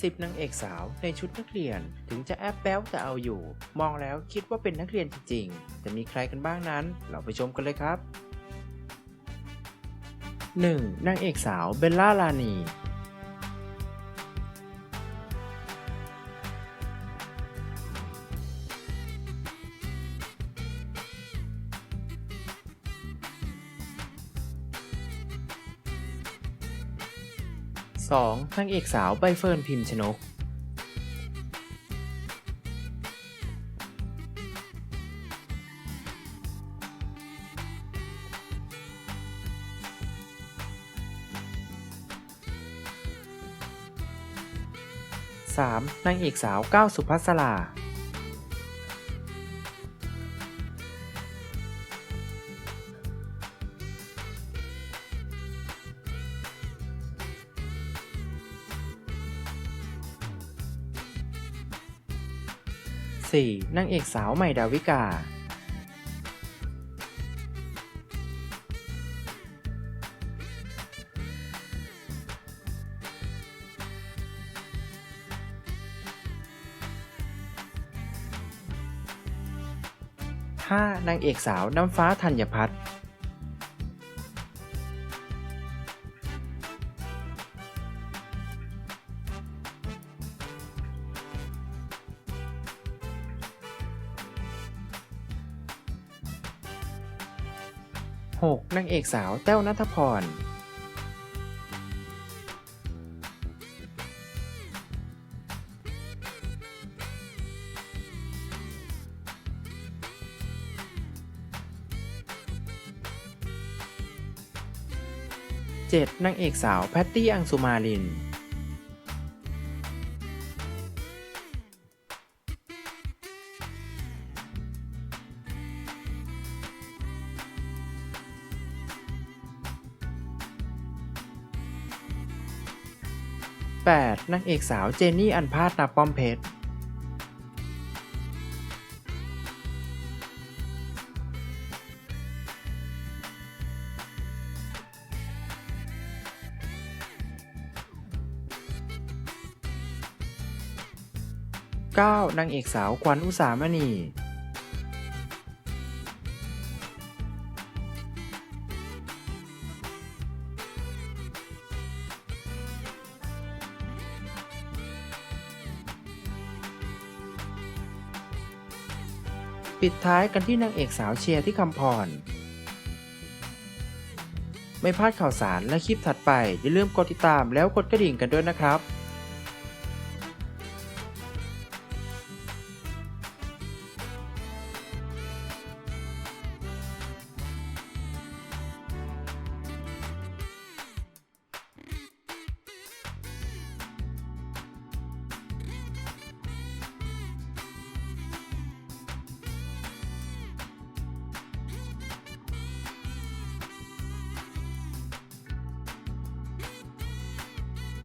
10นางเอกสาวในชุดนักเรียน ถึงจะแอบแป๊วแต่เอาอยู่ มองแล้วคิดว่าเป็นนักเรียนจริงๆ จะมีใครกันบ้างนั้น เราไปชมกันเลยครับ 1. นางเอกสาวเบลล่าลานี 2. นางเอกสาวใบเฟิร์นพิมพ์ชนก 3. นางเอกสาวก้าวสุภัสรา 4. นางเอกสาวใหม่ดาวิกา 5. นางเอกสาวน้ำฟ้าธัญพัฒน์ 6. นางเอกสาวแต้วนัทพร 7. นางเอกสาวแพตตี้อังสุมาลิน 8. นางเอกสาวเจนนี่อันพาดนาป้อมเพชร 9. นางเอกสาวขวัญอุสามณี ปิดท้ายกันที่นางเอกสาวเชียร์ที่คำพร ไม่พลาดข่าวสารและคลิปถัดไป อย่าลืมกดติดตามแล้วกดกระดิ่งกันด้วยนะครับ